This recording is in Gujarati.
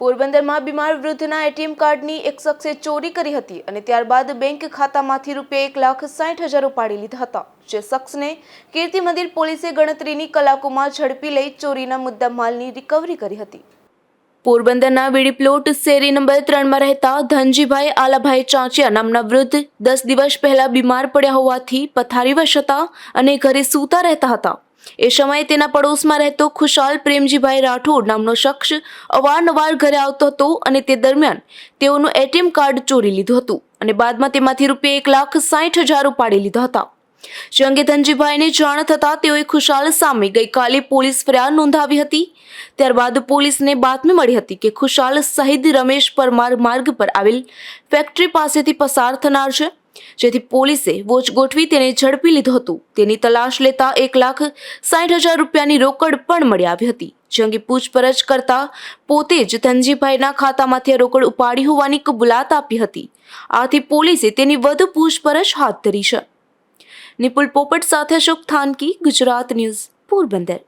પોરબંદરમાં બીમાર વૃદ્ધના એટીએમ કાર્ડની એક શખ્સે ચોરી કરી હતી અને ત્યારબાદ બેંક ખાતામાંથી રૂપિયા એક લાખ સાઠ હજાર ઉપાડી લીધા હતા. જે શખ્સને કીર્તિ મંદિર પોલીસે ગણતરીની કલાકોમાં ઝડપી લઈ ચોરીના મુદ્દા માલની રિકવરી કરી હતી. પોરબંદરના વીડી પ્લોટ શેરી નંબર ત્રણમાં રહેતા ધનજીભાઈ આલાભાઈ ચાંચિયા નામના વૃદ્ધ દસ દિવસ પહેલા બીમાર પડ્યા હોવાથી પથારીવશ હતા અને ઘરે સૂતા રહેતા હતા. એ સમયે તેના પડોશમાં રહેતો ખુશાલ પ્રેમજીભાઈ રાઠોડ નામનો શખ્સ અવારનવાર ઘરે આવતો હતો અને તે દરમિયાન તેઓનું એટીએમ કાર્ડ ચોરી લીધું હતું અને બાદમાં તેમાંથી રૂપિયા એક લાખ સાઠ હજાર ઉપાડી લીધા હતા. જે અંગે ધનજીભાઈને જાણ થતાં તેઓએ ખુશાલ સામે ગઈકાલે પોલીસ ફરિયાદ નોંધાવી હતી. ત્યારબાદ પોલીસને બાતમી મળી હતી કે ખુશાલ શહીદ રમેશ પરમાર માર્ગ પર આવેલ ફેક્ટરી પાસેથી પસાર થનાર છે. જેથી પોલીસે વોચ ગોઠવી તેને ઝડપી લીધું હતું. તેની તલાશ લેતા એક લાખ સાઠ હજાર રૂપિયાની રોકડ પણ મળી આવી હતી. જે અંગે પૂછપરછ કરતા પોતે જ ધનજીભાઈના ખાતામાંથી રોકડ ઉપાડી હોવાની કબૂલાત આપી હતી. આથી પોલીસે તેની વધુ પૂછપરછ હાથ ધરી છે. નિપુલ પોપટ સાથે અશોક થાનકી, ગુજરાત ન્યૂઝ, પોરબંદર.